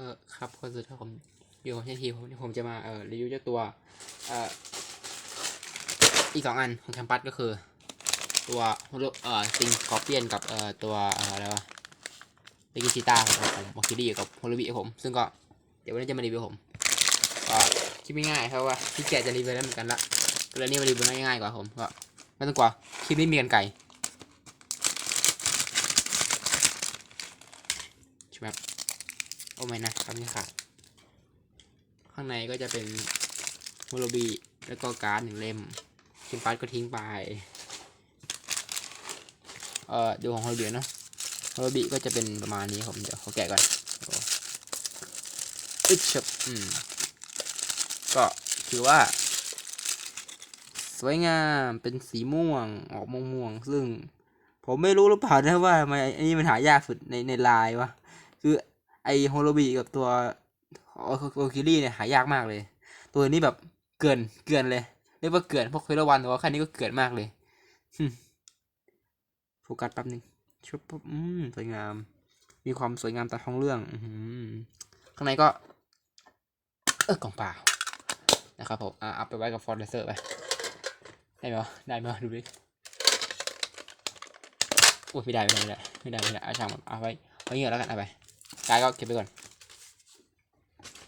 เออครับคนสุดท้ายผมอยู่กับเช่นทีผมผมจะมาเอ่อรีวิวเจ้าตัวเอ่ออีกสองอันของแคมปัสก็คือ ตัวฮโลเอ่อซิงสกอเปียนกับเอ่อตัวเอ่ออะไรวะเบกิชิต้าของผมบอกคิดี้กับโฮโลบิของผม ซึ่งก็เดี๋ยววันนี้จะมารีวิวผมก็คลิปง่ายเพราะว่าที่แกจะรีวิวแล้เหมือนกันละก็เลยนี่มารีวิวง่ายๆกว่าผมก็ไม่ต้องกลัวคลิปนี้มีกันไก่ใช่ไหม อ้ไม่นะครับนี่ค่ะ ข้างในก็จะเป็นโมโลบีแล้วก็การ์ดหนึ่งเล่มคิมปัสก็ทิ้งไป เอ่อดูของโฮโลบีเนาะโฮโลบีก็จะเป็นประมาณนี้ผมเดี๋ยวเขาแกะก่อนอึดชบอืม ก็ถือว่า สวยงามเป็นสีม่วงออกม่วงม่วงๆซึ่ง ผมไม่รู้หรือเปล่านะว่าทำไมอันนี้มันหายากสุดในในลายวะ ไอโฮโลบีกับตัวโอโอคิรี่เนี่ยหายากมากเลย ตัวนี้แบบเกินเกินเลยเรียกว่าเกินพวกเคยรวันแต่ว่าแค่นี้ก็เกินมากเลยโฟกัสแป๊บนึงชุบปุ๊บอืมสวยงาม มีความสวยงามตามท้องเรื่อง อืข้างในก็ เออกล่องเปล่านะครับผมอะเอาไปไว้กับฟอร์เรเซอร์ไป ได้ไหมได้ไหมดูดิโอ้ยไม่ได้ไม่ได้ไม่ได้ไม่ได้ไม่ได้เอาช่างมันเอาไว้ไว้เงี้ยแล้วกันเอาไป กายก็เก็บไปก่อน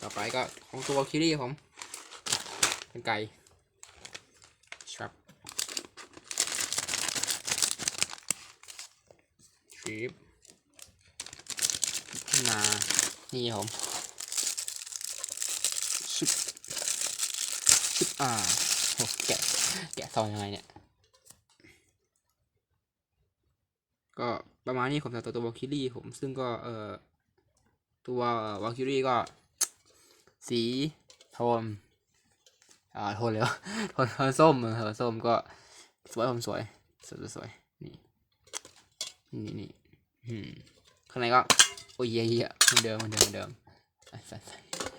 ต่อไปก็ของตัวคิรี่ผม เป็นไก่ชับชิปนมา นี่ผมชิปชิปอ่าโอ้แกะ แกะซองยังไงเนี่ย ก็ประมาณนี้ผมสำหรับตัวตัววอคิรี่ผมซึ่งก็เอ่อ ตัววาคิรี่ก็ สีโทนอ่าโทนเลยวโทนโทนส้มเออโทนส้มก็สวยผมสวยสวยสวยนี่นี่นี่ข้างในก็โอ้ยเยี่ยเหมือนเดิมเหมือนเดิมเหมือนเดิม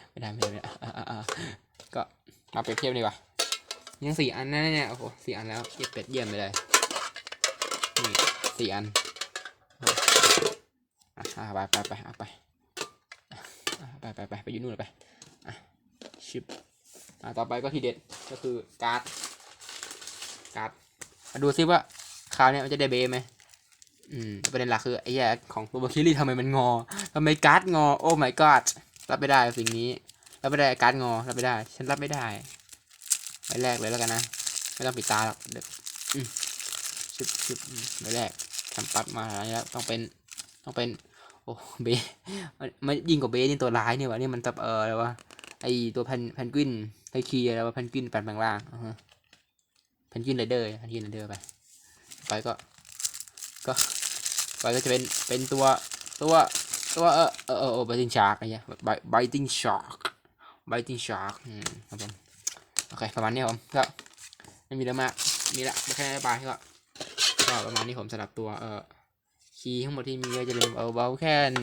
ไม่ได้ไม่ได้ไม่ได้อะอะอะก็มาเปรียบเทียบดีกว่ายังสี่อันนะเนี่ยโอ้โหสี่อันแล้วเก็บเป็ดเยี่ยมไปเลยนี่สี่อันอะอะไปไปไปเอาไป ไปไปไปไปอยู่นู่นเลยไปอะชิปอะต่อไปก็ทีเด็ดก็คือการ์ดการ์ดมาดูซิว่าคราวนี้มันจะได้เบไหมอืมประเด็นหลักคือไอ้แย่ของตัวบคิรี่ทำไมมันงอทำไมการ์ดงอ โอ้ my god รับไม่ได้สิ่งนี้ รับไม่ได้การ์ดงอรับไม่ได้ ฉันรับไม่ได้ไปแรกเลยแล้วกันนะ ไม่ต้องปิดตาหรอกเดี๋ยวอืมชิปชิปอืมไปแรกทำปั๊ดมาแล้วต้องเป็นต้องเป็น โอ้เบมันมันยิ่งกว่าเบสนี่ตัวร้ายเนี่ยวะนี่มันตับเอออะไรวะไอตัวแพนแพนกวินไทคีอะไรวะแพนกวินแปลงแปลงร่างอ่าฮะแพนกวินไรเดอร์แพนกวินไรเดอร์ไปไปก็ ก็ไปก็จะเป็นเป็นตัวตัวตัวเออเออเออเออ biting shark อะไรเงี้ย Bi- biting shark biting shark อืมครับผมโอเคประมาณนี้ผมก็ไม่มีเรื่องมากมีละแค่นี้ไปก็ก็ประมาณนี้ผมสำหรับตัวเออ คีย์ทั้งหมดที่มีก็จะเป็นเอาเบลแคน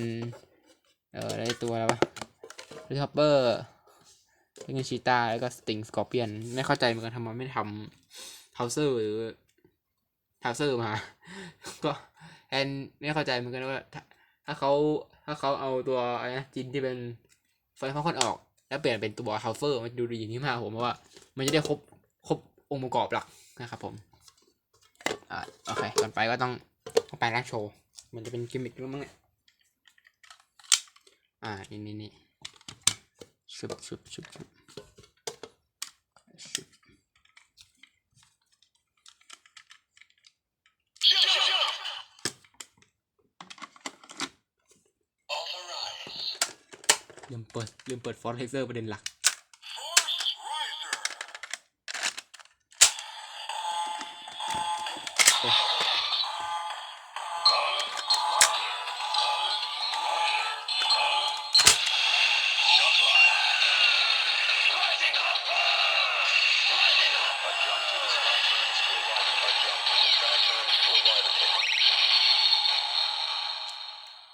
เอ่ออะไรตัวอะไรวะรีทอปเปอร์เล่นชีตาแล้วก็สติงสกอร์เปียน ไม่เข้าใจเหมือนกันทำไมไม่ทำเทาเซอร์หรือเทาเซอร์มา ก็แอนไม่เข้าใจเหมือนกันว่าถ้าถ้าเขาถ้าเขาเอาตัวอะไรนะจินที่เป็นไฟฟ้าคอนออก แล้วเปลี่ยนเป็นตัวเทาเซอร์มันดูดีอย่างนี้มากผมว่า มันจะได้ครบครบองค์ประกอบหลักนะครับผมอ่าโอเคก่อนไปก็ต้องต้องไปร้านโชว์ มันจะเป็นกิมมิคด้วยมั้งเนี่ยอ่า นี่นี่นี่ชุบชุบชุบชุบลืมเปิดลืมเปิดฟอนต์ไฮเซอร์ประเด็นหลัก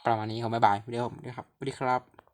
ประมาณนี้ครับบ๊ายบายเดี๋ยวผมด้วยครับสวัสดีครับ